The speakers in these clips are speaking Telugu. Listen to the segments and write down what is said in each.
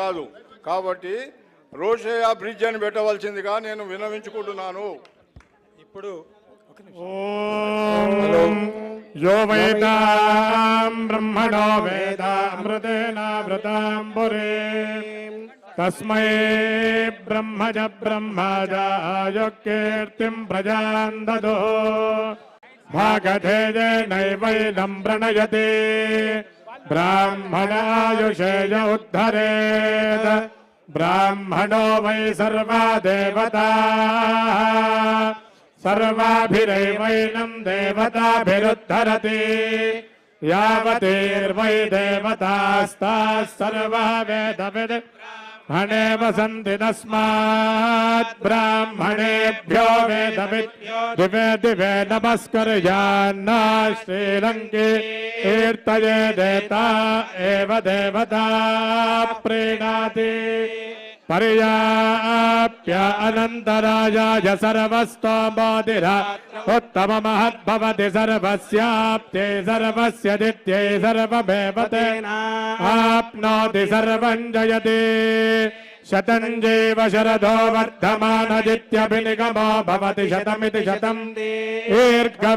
కాదు. కాబట్టి రోషయ్య బ్రిడ్జ్ అని పెట్టవలసిందిగా నేను వినవించుకుంటున్నాను. ఇప్పుడు వేదాం బ్రహ్మణో వేదామృతేనావృతాం పురే తస్మై బ్రహ్మజ బ్రహ్మజాయ కీర్తిం ప్రజాన్ దదో భాగధేజనైవైనం ब्राह्मणायुषेय उद्धरेत् ब्राह्मणो वै सर्वा देवता सर्वाभिरैवैनम् देवताभिरुद्धरति यावतीर्वै देवतास्ताः सर्वा वेदविद् हणेव वसन्ति तस्मात् ब्राह्मणेभ्यो वेदविद् दिवे दिवे नमस्कर्यान्ना श्रीलङ्के कीर्तये देता एव देवता प्रीणाति। पर्याप्य अनन्तरायाय सर्वस्तोमोदिर। उत्तममहद्भवति सर्वस्याप्ते सर्वस्य दित्यै सर्वमेव तेनाप्नोति सर्वं जयति। शतम् जीव शरदो वर्धमानजित्यभिनिगमो भवति शतमिति शतम् दीर्घमायुर्मरुतयेन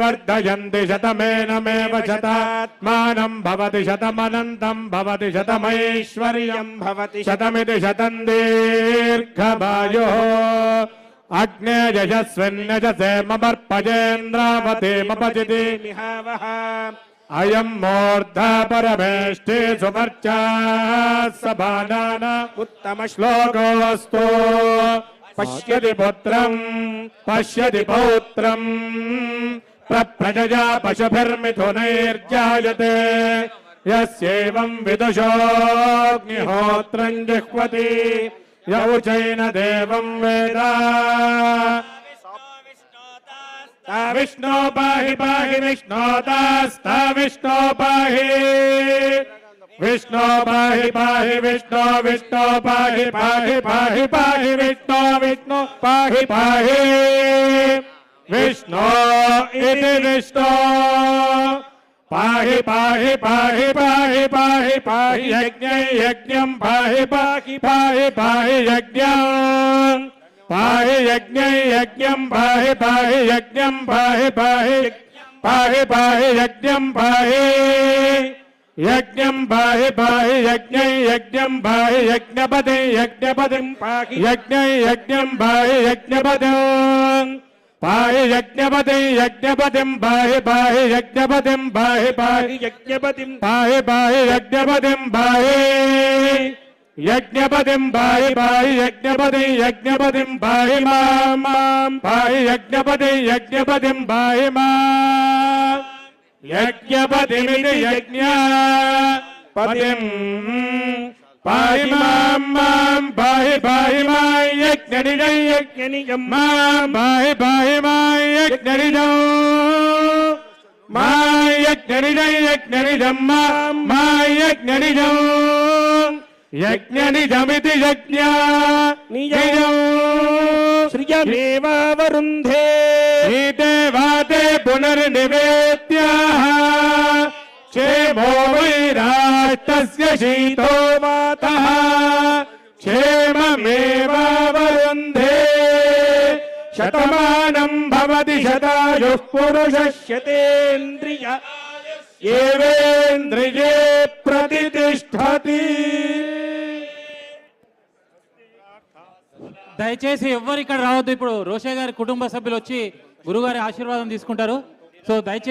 वर्धयन्ति शतमेनमेव शतात्मानम् भवति शतमनन्तम् भवति शतमैश्वर्यम् भवति शतमिति शतम् दीर्घमायुः। अग्ने यशस्विन्यजसे ममर्पजेन्द्रावते मपचिति అయం మూర్ధ పరమేష్ఠే సుమర్చా సభానాన ఉత్తమ శ్లోకోస్తు పశ్యతి పుత్రం పశ్యతి పౌత్రం ప్రజయా పశుభిర్మిథునైర్జాయతే యస్యేవం విదుషోగ్నిహోత్రం జిహ్వతి యౌచైన దేవం వేదా विष्णो पाहि पाहि विष्णोतास्ता विष्णो पाहि विष्णो पाहि पाहि विष्णो विष्णो पाहि पाहि पाहि पाहि विष्णो विष्णु पाहि पाहि विष्णो इति विष्णो पाहि पाहि पाहि पाहि पाहि पाहि यज्ञ यज्ञम् पाहि पाहि पाहि पाहि यज्ञम् पाहि यज्ञै यज्ञम् पाहि पाहि यज्ञम् पाहि पाहि पाहि पाहि यज्ञम् पाहि यज्ञम् पाहि पाहि यज्ञै यज्ञम् पाहि यज्ञपदे यज्ञपदिम् पाहि यज्ञै यज्ञम् पाहि यज्ञपदम् पाहि यज्ञपदे यज्ञपदिम् पाहि पाहि यज्ञपदिम् पाहि पाहि यज्ञपतिम् पाहि पाहि यज्ञपदिम् पाहि యజ్ఞపతిం భాయి భాయి యజ్ఞపతి యజ్ఞపతిం భాయి మాం భాయి యజ్ఞపతి యజ్ఞపతిం భాయి మా యజ్ఞపతిమితి యజ్ఞ పతిం పాయి మాం మాం భాయి భాయి మా యజ్ఞనిజం యజ్ఞనిజం మాం భాయి భాయి మా యజ్ఞనిజం మా యజ్ఞనిజం యజ్ఞనిజం మా మా यज्ञनिजौ यज्ञनिजमिति यज्ञ निजौ श्रियमेवावरुन्धे ीते वाते पुनर्निवेद्याः क्षेमो वैराष्टस्य शीतो मातः क्षेममेवावरुन्धे शतमानम् भवति शतायुः पुरुषः शतेन्द्रिय एवेन्द्रिये प्रतितिष्ठति దయచేసి ఎవ్వరు ఇక్కడ రావద్దు. ఇప్పుడు రోషే గారి కుటుంబ సభ్యులు వచ్చి గురుగారి ఆశీర్వాదం తీసుకుంటారు. సో దయచేసి